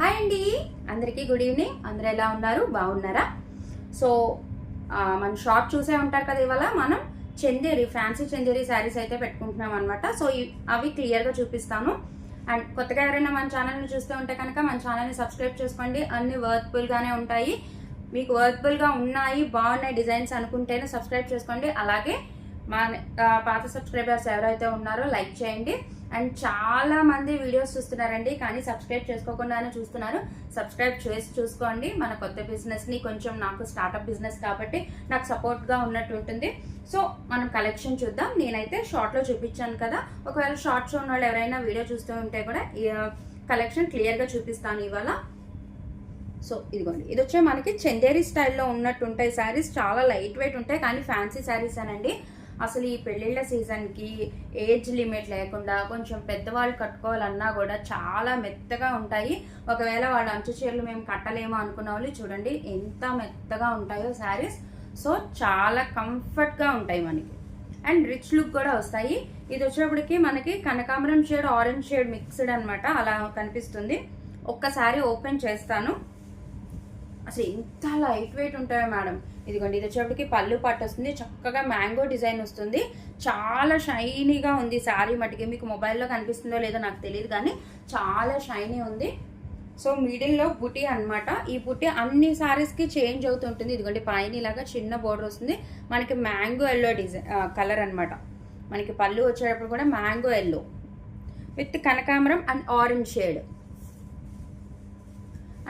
Hi అండి. అందరికీ good evening. అందరూ ఎలా ఉన్నారు? బాగున్నారా? సో మన షార్ట్ చూసే ఉంటారు కదా ఇవాళ. మనం చందేరి ఫ్యాన్సీ చందేరి శారీస్ అయితే పెట్టుకుంటున్నాం అనమాట సో అవి క్లియర్గా చూపిస్తాను. అండ్ కొత్తగా ఎవరైనా మన ఛానల్ని చూస్తూ ఉంటే కనుక మన ఛానల్ని సబ్స్క్రైబ్ చేసుకోండి. అన్ని వర్త్ఫుల్గానే ఉంటాయి. మీకు వర్త్ఫుల్గా ఉన్నాయి బాగున్నాయి డిజైన్స్ అనుకుంటేనే సబ్స్క్రైబ్ చేసుకోండి. అలాగే మా పాత సబ్స్క్రైబర్స్ ఎవరైతే ఉన్నారో లైక్ చేయండి. అండ్ చాలా మంది వీడియోస్ చూస్తున్నారండి కానీ సబ్స్క్రైబ్ చేసుకోకుండానే చూస్తున్నారు. సబ్స్క్రైబ్ చేసి చూసుకోండి. మన కొత్త బిజినెస్ని కొంచెం నాకు స్టార్ట్అప్ బిజినెస్ కాబట్టి నాకు సపోర్ట్గా ఉన్నట్టు ఉంటుంది. సో మనం కలెక్షన్ చూద్దాం. నేనైతే షార్ట్లో చూపించాను కదా. ఒకవేళ షార్ట్ ఉన్న వాళ్ళు ఎవరైనా వీడియో చూస్తూ ఉంటే కూడా కలెక్షన్ క్లియర్గా చూపిస్తాను ఇవాళ. సో ఇదిగోండి. ఇది వచ్చే మనకి చందేరి స్టైల్లో ఉన్నట్టు ఉంటాయి శారీస్ చాలా లైట్ వెయిట్ ఉంటాయి కానీ ఫ్యాన్సీ శారీస్ అనండి. అసలు ఈ పెళ్ళిళ్ళ సీజన్కి ఏజ్ లిమిట్ లేకుండా కొంచెం పెద్దవాళ్ళు కట్టుకోవాలన్నా కూడా చాలా మెత్తగా ఉంటాయి. ఒకవేళ వాళ్ళ అంచు చీరలు మేము కట్టలేమో అనుకున్న వాళ్ళు చూడండి ఎంత మెత్తగా ఉంటాయో శారీస్. సో చాలా కంఫర్ట్గా ఉంటాయి మనకి. అండ్ రిచ్ లుక్ కూడా వస్తాయి. ఇది వచ్చినప్పటికీ మనకి కనకాంబరం షేడ్ ఆరెంజ్ షేడ్ మిక్స్డ్ అనమాట అలా కనిపిస్తుంది. ఒక్కసారి ఓపెన్ చేస్తాను. అసలు ఎంత లైట్ వెయిట్ ఉంటాయో మేడం. ఇదిగోండి ఇది వచ్చేప్పటికి పళ్ళు పట్టు వస్తుంది చక్కగా మ్యాంగో డిజైన్ వస్తుంది. చాలా షైనీగా ఉంది శారీ మటుకి. మీకు మొబైల్లో కనిపిస్తుందో లేదో నాకు తెలియదు కానీ చాలా షైనీ ఉంది. సో మిడిల్లో బుటీ అన్నమాట. ఈ బుటీ అన్ని శారీస్కి చేంజ్ అవుతుంటుంది. ఇదిగోండి పైన ఇలాగా చిన్న బోర్డర్ వస్తుంది. మనకి మ్యాంగో ఎల్లో డిజైన్ కలర్ అన్నమాట. మనకి పళ్ళు వచ్చేటప్పుడు కూడా మ్యాంగో ఎల్లో. విత్ కనకాంబరం and orange shade.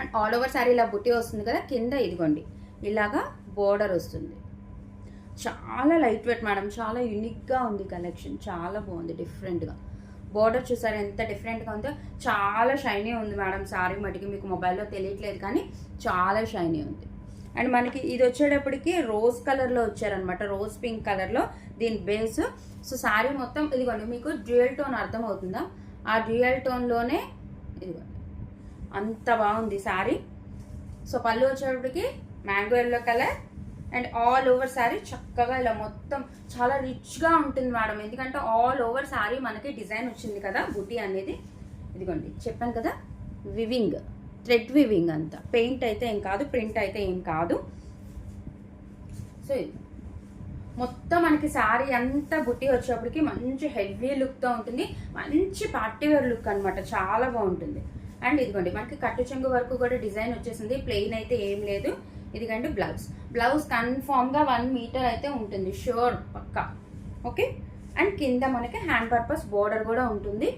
And all over sari ఇలా బుట్టి వస్తుంది కదా కింద ఇదిగోండి ఇలాగా బోర్డర్ వస్తుంది. చాలా లైట్ వెయిట్ మేడం చాలా యూనిక్గా ఉంది కలెక్షన్ చాలా బాగుంది డిఫరెంట్గా. బోర్డర్ చూసారు ఎంత డిఫరెంట్గా ఉందో. చాలా షైనీ ఉంది మేడం సారీ మటుకి మీకు మొబైల్లో తెలియట్లేదు కానీ చాలా షైనీ ఉంది. అండ్ మనకి ఇది వచ్చేటప్పటికి రోజ్ కలర్లో వచ్చారనమాట రోజ్ పింక్ కలర్లో దీని బేస్. సో సారీ మొత్తం ఇదిగోండి మీకు డ్యూయల్ టోన్ అర్థమవుతుందా? ఆ డ్యూయల్ టోన్లోనే ఇదిగోండి. అంత బాగుంది సారీ. సో పళ్ళు వచ్చేటప్పటికి mango yellow colour and all over sari చక్కగా ఇలా మొత్తం చాలా రిచ్గా ఉంటుంది మేడం. ఎందుకంటే ఆల్ ఓవర్ శారీ మనకి డిజైన్ వచ్చింది కదా బుటీ అనేది. ఇదిగోండి చెప్పాను కదా వివింగ్ థ్రెడ్ వివింగ్ అంతా. పెయింట్ అయితే ఏం కాదు ప్రింట్ అయితే ఏం కాదు. సో మొత్తం మనకి శారీ అంతా బుట్టి వచ్చేప్పటికి మంచి హెవీ లుక్తో ఉంటుంది. మంచి పార్టీవేర్ లుక్ అనమాట చాలా బాగుంటుంది. అండ్ ఇదిగోండి మనకి కట్టు చెంగు వరకు కూడా డిజైన్ వచ్చేసింది. ప్లెయిన్ అయితే ఏం లేదు. ఇదిగండి బ్లౌజ్. బ్లౌజ్ కన్ఫామ్గా వన్ మీటర్ అయితే ఉంటుంది. Sure Pakka. ఓకే? అండ్ కింద మనకి హ్యాండ్ పర్పస్ బోర్డర్ కూడా ఉంటుంది.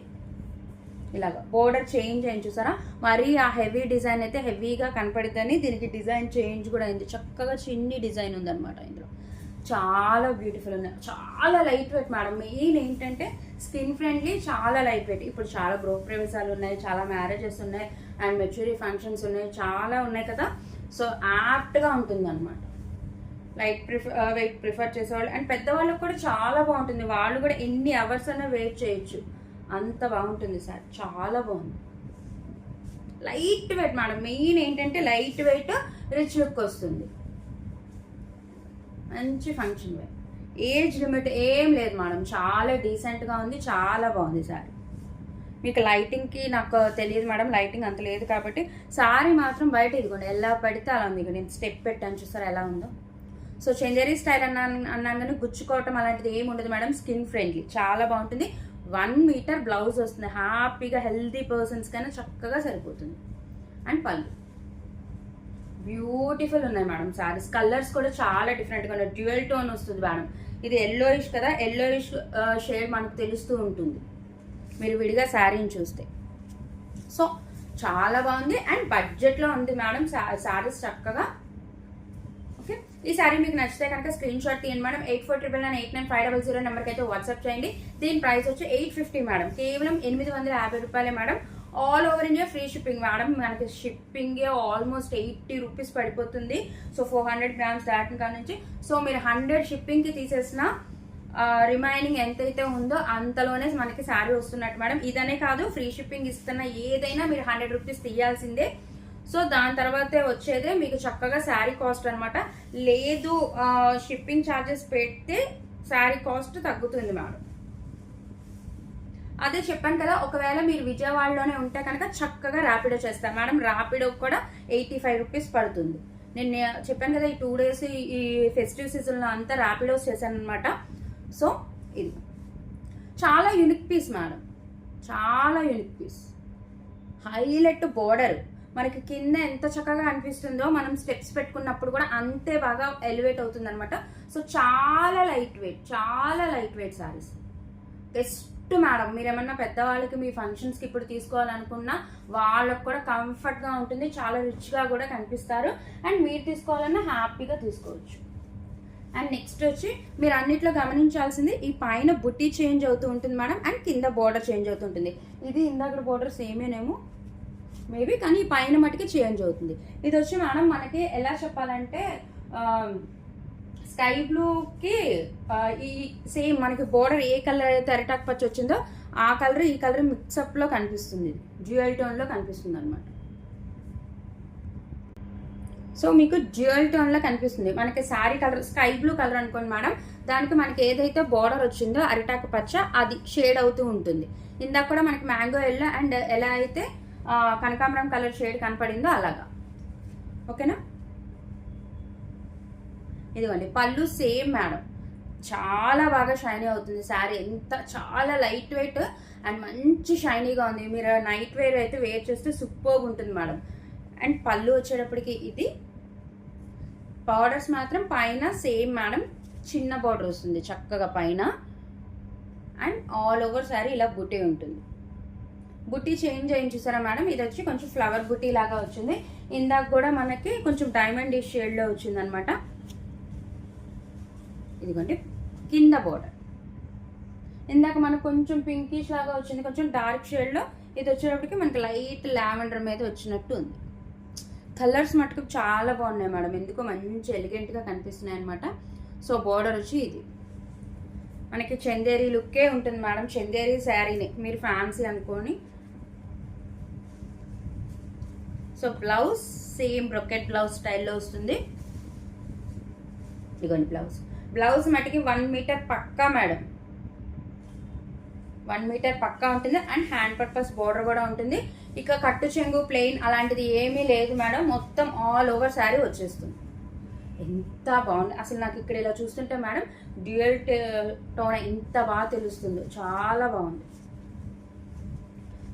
ఇలాగ. బోర్డర్ చేంజ్ అయింది చూసారా? మరీ ఆ హెవీ డిజైన్ అయితే హెవీగా కనపడుతుంది దీనికి డిజైన్ చేంజ్ కూడా అయింది. చక్కగా చిన్ని డిజైన్ ఉందన్నమాట ఇందులో. చాలా బ్యూటిఫుల్ ఉన్నాయి. చాలా లైట్ వెయిట్ మేడం మెయిన్ ఏంటంటే స్కిన్ ఫ్రెండ్లీ చాలా లైట్ వెయిట్ ఇప్పుడు చాలా గృహ ప్రవేశాలు ఉన్నాయి చాలా మ్యారేజెస్ ఉన్నాయి అండ్ మెచ్యూరీ ఫంక్షన్స్ ఉన్నాయి చాలా ఉన్నాయి కదా. సో యాప్ట్గా ఉంటుంది అనమాట లైట్ ప్రిఫర్ వెయిట్ ప్రిఫర్ చేసేవాళ్ళు. అండ్ పెద్దవాళ్ళకి కూడా చాలా బాగుంటుంది. వాళ్ళు కూడా ఎన్ని అవర్స్ అయినా వెయిట్ చేయొచ్చు. అంత బాగుంటుంది సార్. చాలా బాగుంది. లైట్ వెయిట్ మేడం మెయిన్ ఏంటంటే లైట్ వెయిట్ రిచ్ లుక్ వస్తుంది. మంచి ఫంక్షన్ వేర్ ఏజ్ లిమిట్ ఏం లేదు మేడం చాలా డీసెంట్గా ఉంది చాలా బాగుంది సారీ మీకు లైటింగ్కి నాకు తెలియదు మేడం లైటింగ్ అంత లేదు కాబట్టి సారీ మాత్రం బయట ఇదిగోండి. ఎలా పడితే అలా ఉంది. నేను స్టెప్ పెట్టాను చూసారు ఎలా ఉందో. సో చందేరి స్టైల్ అన్నా అన్నాను కానీ గుచ్చుకోవటం అలాంటిది ఏమి ఉండదు మేడం స్కిన్ ఫ్రెండ్లీ చాలా బాగుంటుంది. వన్ మీటర్ బ్లౌజ్ వస్తుంది. హ్యాపీగా హెల్దీ పర్సన్స్ కైనా చక్కగా సరిపోతుంది. అండ్ పళ్ళు. బ్యూటిఫుల్ ఉన్నాయి మేడం శారీస్. కలర్స్ కూడా చాలా డిఫరెంట్గా ఉన్నాయి. డ్యూయల్ టోన్ వస్తుంది మేడం. ఇది ఎల్లోయిష్ కదా ఎల్లోయిష్ షేడ్ మనకు తెలుస్తూ ఉంటుంది. మీరు విడిగా శారీని చూస్తే. సో చాలా బాగుంది. అండ్ బడ్జెట్లో ఉంది మేడం శారీస్ చక్కగా. ఓకే? ఈ శారీ మీకు నచ్చితే కనుక స్క్రీన్ షాట్ తీయండి madam. Eight four triple nine eight nine five double zero నెంబర్కి అయితే వాట్సాప్ చేయండి. దీని ప్రైస్ వచ్చి ఎయిట్ ఫిఫ్టీ మేడం. కేవలం ఎనిమిది వందల యాభై రూపాయలే madam. All over India free shipping madam మనకి షిప్పింగ్ ఆల్మోస్ట్ ఎయిటీ రూపీస్ పడిపోతుంది. సో ఫోర్ హండ్రెడ్ గ్రామ్స్ దాటిన కాడ నుంచి. సో మీరు హండ్రెడ్ షిప్పింగ్కి తీసేసిన రిమైనింగ్ ఎంతైతే ఉందో అంతలోనే మనకి శారీ వస్తున్నట్టు. మేడం ఇదనే కాదు ఫ్రీ షిప్పింగ్ ఇస్తున్న ఏదైనా మీరు హండ్రెడ్ రూపీస్ తీయాల్సిందే. సో దాని తర్వాతే వచ్చేదే మీకు చక్కగా శారీ కాస్ట్ అనమాట లేదు షిప్పింగ్ ఛార్జెస్ పెడితే శారీ కాస్ట్ తగ్గుతుంది మేడం అదే చెప్పాను కదా ఒకవేళ మీరు విజయవాడలోనే ఉంటే కనుక చక్కగా ర్యాపిడో చేస్తారు. మేడం ర్యాపిడో కూడా ఎయిటీ ఫైవ్ రూపీస్ పడుతుంది. నేను చెప్పాను కదా ఈ టూ డేస్ ఈ ఫెస్టివ్ సీజన్లో అంతా ర్యాపిడోస్ చేశాను అనమాట సో ఇది. చాలా యూనిక్ పీస్ మేడం చాలా యూనిక్ పీస్ హైలైట్ బోర్డర్ మనకి కింద ఎంత చక్కగా అనిపిస్తుందో మనం స్టెప్స్ పెట్టుకున్నప్పుడు కూడా అంతే బాగా ఎలివేట్ అవుతుంది అనమాట సో చాలా లైట్ వెయిట్ చాలా light weight saris best madam. మీరు ఏమన్నా పెద్దవాళ్ళకి మీ ఫంక్షన్స్కి ఇప్పుడు తీసుకోవాలనుకున్నా వాళ్ళకి కూడా కంఫర్ట్గా ఉంటుంది చాలా రిచ్గా కూడా కనిపిస్తారు. అండ్ మీరు తీసుకోవాలన్నా హ్యాపీగా తీసుకోవచ్చు. అండ్ నెక్స్ట్ వచ్చి మీరు అన్నిట్లో గమనించాల్సింది ఈ పైన బుట్టి చేంజ్ అవుతూ ఉంటుంది మేడం అండ్ కింద బోర్డర్ చేంజ్ అవుతుంటుంది ఇది ఇందాక బోర్డర్ సేమేనేమో మేబీ కానీ ఈ పైన మటుకి చేంజ్ అవుతుంది. ఇది వచ్చి మేడం మనకి ఎలా చెప్పాలంటే స్కై బ్లూకి ఈ సేమ్ మనకి బోర్డర్ ఏ కలర్ అయితే అరిటాక్ పచ్చి వచ్చిందో ఆ కలర్ ఈ కలర్ మిక్సప్లో కనిపిస్తుంది. డ్యూయల్ టోన్లో కనిపిస్తుంది అనమాట సో మీకు డ్యూయల్ టోన్లో కనిపిస్తుంది. మనకి sari colour sky blue colour అనుకోండి మేడం దానికి మనకి ఏదైతే బోర్డర్ వచ్చిందో అరిటాక్ పచ్చ అది షేడ్ అవుతూ ఉంటుంది. ఇందాక కూడా మనకి మ్యాంగో ఎల్లో అండ్ ఎలా అయితే కనకాంబరం కలర్ షేడ్ కనపడిందో అలాగా. ఓకేనా? ఇదిగోండి పళ్ళు సేమ్ మేడం. చాలా బాగా షైనీ అవుతుంది శారీ. ఎంత చాలా లైట్ వెయిట్ అండ్ మంచి షైనీగా ఉంది. మీరు నైట్ వేర్ అయితే వేర్ చేస్తే సూపర్గా ఉంటుంది మేడం. అండ్ పళ్ళు వచ్చేటప్పటికి ఇది బార్డర్స్ మాత్రం పైన సేమ్ మేడం. చిన్న బార్డర్ వస్తుంది చక్కగా పైన. అండ్ ఆల్ ఓవర్ శారీ ఇలా బుటీ ఉంటుంది. బుట్టి చేంజ్ అయింది చూసారా మేడం? ఇది వచ్చి కొంచెం ఫ్లవర్ బుట్టి లాగా వచ్చింది. ఇందాక కూడా మనకి కొంచెం డైమండ్ షేడ్లో వచ్చింది అనమాట ఇదిగోండి. కింద బోర్డర్ ఇందాక మనకు కొంచెం పింకిష్ లాగా వచ్చింది కొంచెం డార్క్ షేడ్లో ఇది వచ్చేటప్పటికి మనకి లైట్ లావెండర్ మీద వచ్చినట్టు ఉంది. కలర్స్ మటుకు చాలా బాగున్నాయి మేడం. ఎందుకో మంచి ఎలిగెంట్గా కనిపిస్తున్నాయి అనమాట సో బోర్డర్ వచ్చి ఇది. మనకి చందేరి లుక్కే ఉంటుంది మేడం. చందేరి శారీని. మీరు ఫ్యాన్సీ అనుకోని. So blouse same brocade blouse స్టైల్లో వస్తుంది. ఇదిగోండి బ్లౌజ్ బ్లౌజ్ మటుకి వన్ మీటర్ పక్కా మేడం. వన్ మీటర్ పక్కా ఉంటుంది. అండ్ హ్యాండ్ పర్పస్ బోర్డర్ కూడా ఉంటుంది. ఇక కట్టు చెంగు ప్లెయిన్ అలాంటిది ఏమీ లేదు మేడం. మొత్తం ఆల్ ఓవర్ శారీ వచ్చేస్తుంది. ఎంత బాగుంది. అసలు నాకు ఇక్కడ ఇలా చూస్తుంటే మేడం డ్యూయల్ టోన్ ఎంత బాగా తెలుస్తుందో. చాలా బాగుంది.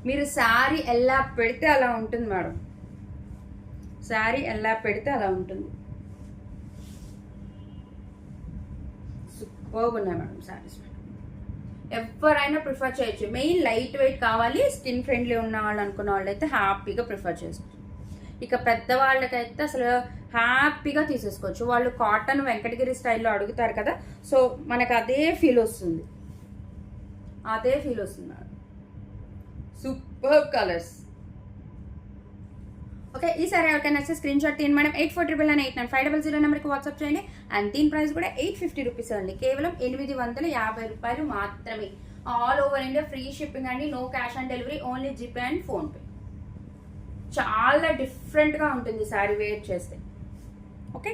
మీరు శారీ ఎలా పెడితే అలా ఉంటుంది మేడం. శారీ ఎలా పెడితే అలా ఉంటుంది. బాగున్నాయి మేడం శారీస్ ఎవరైనా ప్రిఫర్ చేయొచ్చు. మెయిన్ లైట్ వెయిట్ కావాలి స్కిన్ ఫ్రెండ్లీ ఉన్న వాళ్ళు అనుకున్న వాళ్ళు అయితే హ్యాపీగా ప్రిఫర్ చేసుకోవచ్చు. ఇక పెద్దవాళ్ళకైతే అసలు హ్యాపీగా తీసేసుకోవచ్చు. వాళ్ళు కాటన్ వెంకటగిరి స్టైల్లో అడుగుతారు కదా సో మనకు అదే ఫీల్ వస్తుంది. అదే ఫీల్ వస్తుంది మేడం. సూపర్ కలర్స్ ఓకే ఈ ఎవరికైనా నచ్చితే స్క్రీన్ షాట్ తీయండి. Madam eight four triple nine eight nine five double zero నెంబర్కి వాట్సాప్ చేయండి. అండ్ దీని ప్రైస్ కూడా ఎయిట్ ఫిఫ్టీ రూపీస్ అండి. కేవలం ఎనిమిది వందల యాభై రూపాయలు మాత్రమే. All over India free shipping అండి. No cash on delivery only GPay and PhonePe చాలా డిఫరెంట్గా ఉంటుంది సారీ వేర్ చేస్తే. Okay?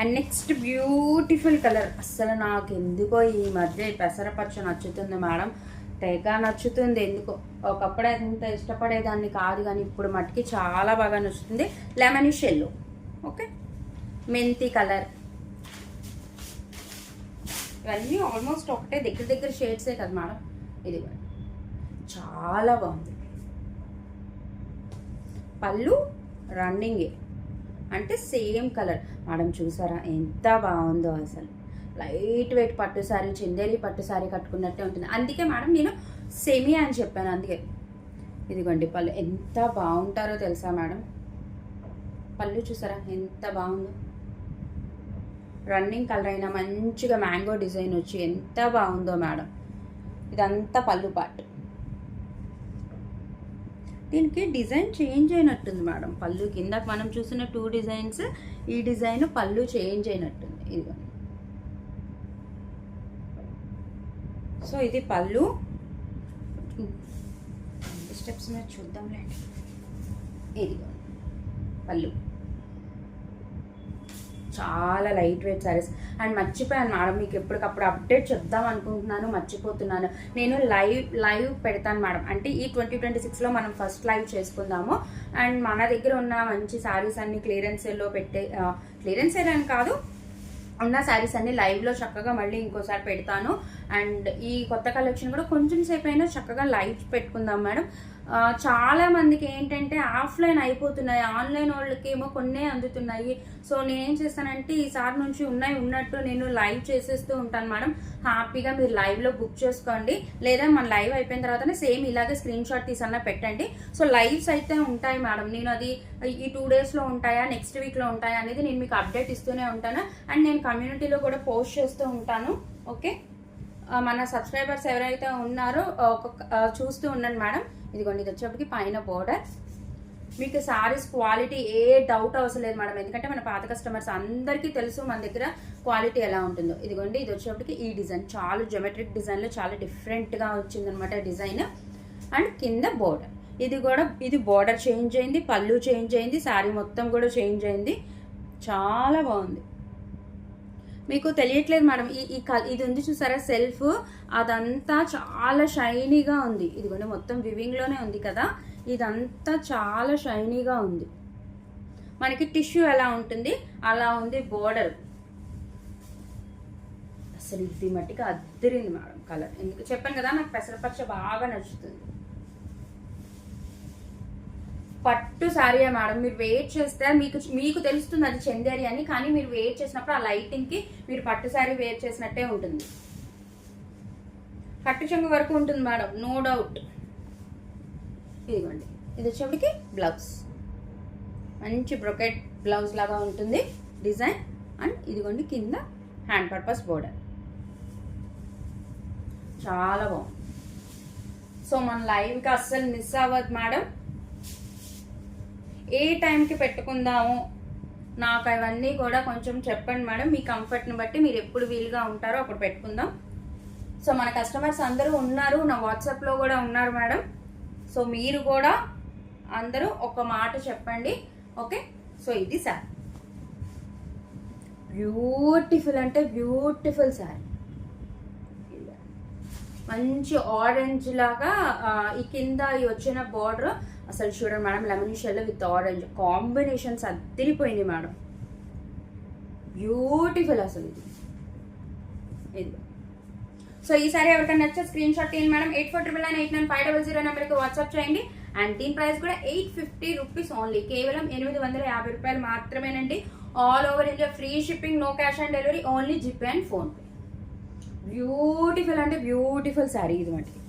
And next beautiful colour అస్సలు నాకు ఎందుకో ఈ మధ్య పెసరపచ్చ నచ్చుతుంది మేడం. తెగ నచ్చుతుంది. ఎందుకో? ఒకప్పుడు ఎంత ఇష్టపడేదాన్ని కాదు కానీ ఇప్పుడు మట్టుకి చాలా బాగా నచ్చుతుంది. Lemonish yellow okay? మెంతి కలర్. ఇవన్నీ ఆల్మోస్ట్ ఒకటే దగ్గర దగ్గర షేడ్సే కదా మేడం. ఇది కూడా. చాలా బాగుంది. పళ్ళు రన్నింగే. అంటే సేమ్ కలర్. మేడం చూసారా? ఎంత బాగుందో అసలు. లైట్ వెయిట్ పట్టు సారీ చందేరి పట్టు సారీ కట్టుకున్నట్టే ఉంటుంది. అందుకే మేడం నేను సెమీ అని చెప్పాను అందుకే. ఇదిగోండి పళ్ళు ఎంత బాగుంటారో తెలుసా మేడం? పళ్ళు చూసారా? ఎంత బాగుందో. రన్నింగ్ కలర్ అయినా మంచిగా మ్యాంగో డిజైన్ వచ్చి ఎంత బాగుందో మేడం. ఇదంతా పళ్ళు పాటు. దీనికి డిజైన్ చేంజ్ అయినట్టుంది మేడం. పళ్ళు కింద మనం చూసిన టూ డిజైన్స్ ఈ డిజైన్ పళ్ళు చేంజ్ అయినట్టుంది. ఇదిగోండి. సో ఇది పళ్ళు. స్టెప్స్ మీద చూద్దాంలేండి ఇదిగో పళ్ళు. చాలా లైట్ వెయిట్ సారీస్ అండ్ మర్చిపోయాను మేడం మీకు ఎప్పటికప్పుడు అప్డేట్ చెప్దాం అనుకుంటున్నాను మర్చిపోతున్నాను. నేను లైవ్ లైవ్ పెడతాను మేడం. అంటే ఈ ట్వంటీ ట్వంటీ సిక్స్లో మనం ఫస్ట్ లైవ్ చేసుకుందాము. అండ్ మన దగ్గర ఉన్న మంచి శారీస్ అన్ని క్లియరెన్స్ సేల్లో పెట్టే క్లియరెన్స్ సేల్ అని కాదు ఉన్న శారీస్ అన్ని లైవ్లో చక్కగా మళ్ళీ ఇంకోసారి పెడతాను. అండ్ ఈ కొత్త కలెక్షన్ కూడా కొంచెం సేపు అయినా చక్కగా లైట్ పెట్టుకుందాం మేడం. చాలా మందికి ఏంటంటే ఆఫ్లైన్ అయిపోతున్నాయి. ఆన్లైన్ వాళ్ళకి ఏమో కొన్నే అందుతున్నాయి. సో నేనేం చేస్తానంటే ఈసారి నుంచి ఉన్నాయి ఉన్నట్టు నేను లైవ్ చేసేస్తూ ఉంటాను మేడం. హ్యాపీగా మీరు లైవ్లో బుక్ చేసుకోండి. లేదా మన లైవ్ అయిపోయిన తర్వాతనే సేమ్ ఇలాగే స్క్రీన్ షాట్ తీసన్నా పెట్టండి. సో లైవ్స్ అయితే ఉంటాయి మేడం. నేను అది ఈ టూ డేస్లో ఉంటాయా నెక్స్ట్ వీక్లో ఉంటాయా అనేది నేను మీకు అప్డేట్ ఇస్తూనే ఉంటాను. అండ్ నేను కమ్యూనిటీలో కూడా పోస్ట్ చేస్తూ ఉంటాను. ఓకే? మన సబ్స్క్రైబర్స్ ఎవరైతే ఉన్నారో ఒక్కొక్క చూస్తూ ఉండండి మేడం. ఇదిగోండి ఇది వచ్చేప్పటికి పైన బోర్డర్ మీకు సారీస్ క్వాలిటీ ఏ డౌట్ అవసరం లేదు మేడం. ఎందుకంటే మన పాత కస్టమర్స్ అందరికీ తెలుసు మన దగ్గర క్వాలిటీ ఎలా ఉంటుందో. ఇదిగోండి ఇది వచ్చేప్పటికి ఈ డిజైన్ చాలా జెమెట్రిక్ డిజైన్లో చాలా డిఫరెంట్గా వచ్చిందనమాట డిజైన్ అండ్ కింద బోర్డర్ ఇది కూడా ఇది బోర్డర్ చేంజ్ అయింది పళ్ళు చేంజ్ అయింది శారీ మొత్తం కూడా చేంజ్ అయింది. చాలా బాగుంది. మీకు తెలియట్లేదు మేడం. ఈ ఈ కల్ ఇది ఉంది చూసారా? సెల్ఫ్. అదంతా చాలా షైనీగా ఉంది. ఇదిగోండి మొత్తం వివింగ్లోనే ఉంది కదా. ఇదంతా చాలా షైనీగా ఉంది. మనకి టిష్యూ ఎలా ఉంటుంది? అలా ఉంది బోర్డర్. అసలు ఇది మట్టికి అద్దరింది మేడం కలర్. ఎందుకు? చెప్పాను కదా నాకు పెసరపచ్చ బాగా నచ్చుతుంది. పట్టు సారీయే మేడం మీరు వెయిట్ చేస్తే మీకు మీకు తెలుస్తుంది అది చందేరి అని కానీ మీరు వెయిట్ చేసినప్పుడు ఆ లైటింగ్కి మీరు పట్టు సారీ వేర్ చేసినట్టే ఉంటుంది. పట్టు చెంగు వరకు ఉంటుంది మేడం నో డౌట్ ఇదిగోండి. ఇది వచ్చేప్పటికి బ్లౌజ్ మంచి బ్రొకెట్ బ్లౌజ్ లాగా ఉంటుంది. డిజైన్. అండ్ ఇదిగోండి కింద హ్యాండ్ పర్పస్ బోర్డర్ చాలా బాగుంది. సో మన లైవ్కి అస్సలు మిస్ అవ్వదు మేడం ఏ టైంకి పెట్టుకుందాము? నాకు అవన్నీ కూడా కొంచెం చెప్పండి మేడం. మీ కంఫర్ట్ని బట్టి మీరు ఎప్పుడు వీలుగా ఉంటారో అప్పుడు పెట్టుకుందాం. సో మన కస్టమర్స్ అందరూ ఉన్నారు. నా వాట్సాప్లో కూడా ఉన్నారు మేడం. సో మీరు కూడా అందరూ ఒక మాట చెప్పండి. ఓకే సో ఇది సార్ బ్యూటిఫుల్ అంటే బ్యూటిఫుల్ సారీ మంచి ఆరెంజ్ లాగా ఈ కింద ఈ వచ్చిన బార్డర్ అసలు చూడండి madam lemon shell with orange combinations అద్దరిపోయింది మేడం. బ్యూటిఫుల్ అసలు ఇది. ఇది సో ఈసారి ఎవరికైనా నచ్చే స్క్రీన్ షాట్ తీయండి madam. Eight four triple nine eight nine five double zero నెంబర్కి వాట్సాప్ చేయండి. అండ్ దీని ప్రైస్ కూడా ఎయిట్ ఫిఫ్టీ రూపీస్ ఓన్లీ కేవలం ఎనిమిది వందల యాభై రూపాయలు మాత్రమేనండి. All over India free shipping no cash on delivery only GPay and PhonePe beautiful అంటే బ్యూటిఫుల్ శారీ ఇది మటుకి.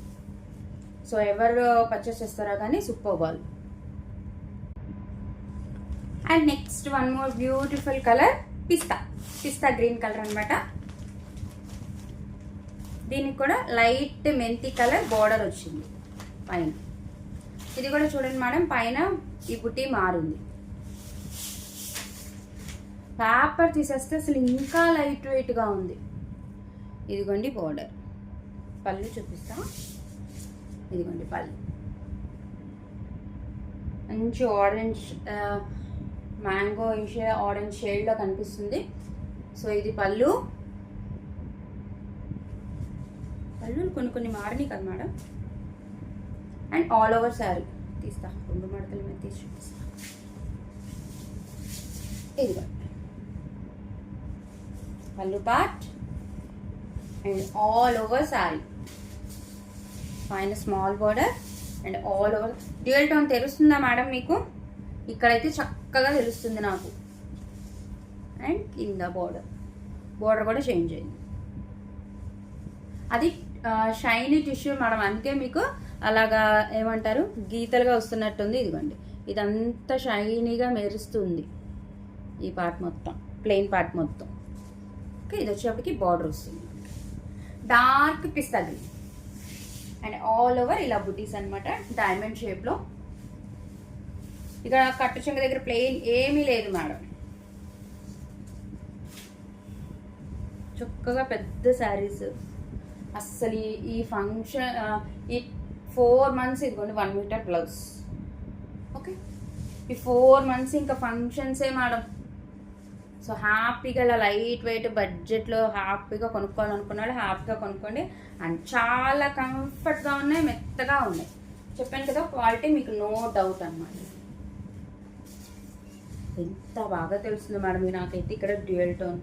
సో ఎవరు పర్చేస్ చేస్తారో కానీ super ball and next one more beautiful colour pista. Pista green colour అనమాట దీనికి కూడా లైట్ మెంతి కలర్ బార్డర్ వచ్చింది పైన. ఇది కూడా చూడండి మేడం పైన ఈ బుట్టి మారింది. పేపర్ తీసేస్తే అసలు ఇంకా లైట్ వెయిట్గా ఉంది. ఇదిగోండి బోర్డర్. పళ్ళు చూపిస్తా. ఇదిగోండి పళ్ళు. మంచి ఆరెంజ్ మ్యాంగో ఇషే ఆరెంజ్ షేడ్లో కనిపిస్తుంది. సో ఇది పళ్ళు. పళ్ళు కొన్ని కొన్ని మారినాయి కదా madam. And all over sari తీస్తా. రెండు మడతల మీద తీసి చూపిస్తా. ఇదిగో. పళ్ళు part and all over sari పైన small border and all over dual tone తెలుస్తుందా మేడం మీకు? ఇక్కడైతే చక్కగా తెలుస్తుంది నాకు. అండ్ కింద బార్డర్ బార్డర్ కూడా చేంజ్ అయింది. అది షైనీ టిష్యూ మేడం అందుకే మీకు అలాగా ఏమంటారు? గీతలుగా వస్తున్నట్టుంది ఇదిగోండి. ఇదంతా షైనీగా మెరుస్తుంది. ఈ పార్ట్ మొత్తం ప్లెయిన్ పార్ట్ మొత్తం. ఓకే ఇది వచ్చేప్పటికి బార్డర్ వస్తుంది. డార్క్ పిస్తా గ్రీన్ అండ్ ఆల్ ఓవర్ ఇలా బుటీస్ అనమాట డైమండ్ షేప్లో. ఇక్కడ కట్టు చెంగ దగ్గర ప్లెయిన్ ఏమీ లేదు మేడం. చక్కగా పెద్ద శారీస్. అస్సలు ఈ- ఫంక్షన్ ఈ ఫోర్ మంత్స్ ఇదిగోండి వన్ మీటర్ బ్లౌజ్. ఓకే? ఈ ఫోర్ మంత్స్ ఇంకా ఫంక్షన్సే మేడం. సో హ్యాపీగా ఇలా లైట్ వెయిట్ బడ్జెట్లో హ్యాపీగా కొనుక్కోవాలనుకున్న వాళ్ళు హ్యాపీగా కొనుక్కోండి. అండ్ చాలా కంఫర్ట్గా ఉన్నాయి మెత్తగా ఉన్నాయి. చెప్పాను కదా క్వాలిటీ మీకు నో డౌట్ అన్నమాట. ఎంత బాగా తెలుస్తుంది మేడం నాకైతే ఇక్కడ డ్యూయల్ టోన్.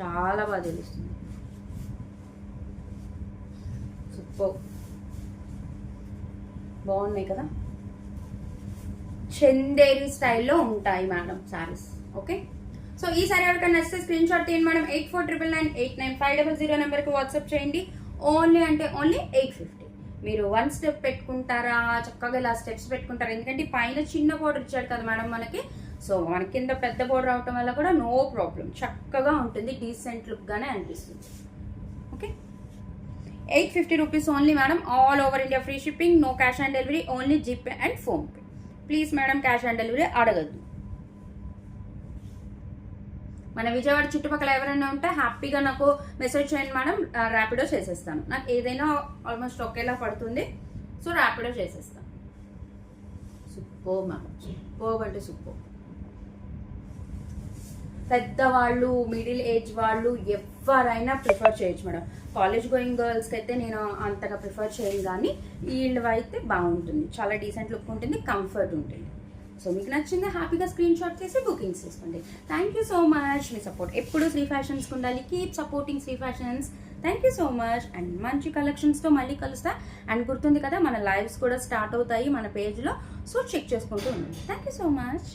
చాలా బాగా తెలుస్తుంది. సూపర్. బాగున్నాయి కదా? చందేరి స్టైల్లో ఉంటాయి మేడం సారీస్ ఓకే? సో ఈ సారీ ఎవరికైనా నచ్చితే స్క్రీన్ షాట్ తీయండి madam. Eight four triple nine eight nine five double zero నెంబర్కి వాట్సాప్ చేయండి. ఓన్లీ అంటే ఓన్లీ ఎయిట్ ఫిఫ్టీ. మీరు వన్ స్టెప్ పెట్టుకుంటారా? చక్కగా ఇలా స్టెప్స్ పెట్టుకుంటారా? ఎందుకంటే పైన చిన్న బోర్డర్ ఇచ్చాడు కదా మేడం మనకి. సో మన కింద పెద్ద బోర్డర్ అవటం వల్ల కూడా నో ప్రాబ్లం చక్కగా ఉంటుంది. డీసెంట్ లుక్గానే అనిపిస్తుంది. Okay? Eight fifty rupees only madam. All over India free shipping. No cash on delivery. Only GPay and PhonePe please madam cash on delivery అడగద్దు. మన విజయవాడ చుట్టుపక్కల ఎవరైనా ఉంటే హ్యాపీగా నాకు మెసేజ్ చేయండి మేడం. ర్యాపిడో చేసేస్తాను. నాకు ఏదైనా ఆల్మోస్ట్ ఒకేలా పడుతుంది. సో ర్యాపిడో చేసేస్తాను. Super madam. సూపర్ అంటే సూపర్ పెద్దవాళ్ళు మిడిల్ ఏజ్ వాళ్ళు ఎవరైనా ప్రిఫర్ చేయొచ్చు మేడం. కాలేజ్ గోయింగ్ గర్ల్స్కి అయితే నేను అంతగా ప్రిఫర్ చేయను కానీ వీళ్ళు అయితే బాగుంటుంది. చాలా డీసెంట్ లుక్ ఉంటుంది కంఫర్ట్ ఉంటుంది. సో మీకు నచ్చింది హ్యాపీగా స్క్రీన్ షాట్ చేసి బుకింగ్స్ చేసుకోండి థ్యాంక్ యూ సో మచ్ మీ సపోర్ట్ ఎప్పుడు శ్రీ ఫ్యాషన్స్కి ఉండాలి. Keep supporting Shri Fashions. Thank you so much and మంచి కలెక్షన్స్తో మళ్ళీ కలుస్తా. అండ్ గుర్తుంది కదా మన లైవ్స్ కూడా స్టార్ట్ అవుతాయి మన పేజ్లో సో చెక్ చేసుకుంటూ ఉండండి. Thank you so much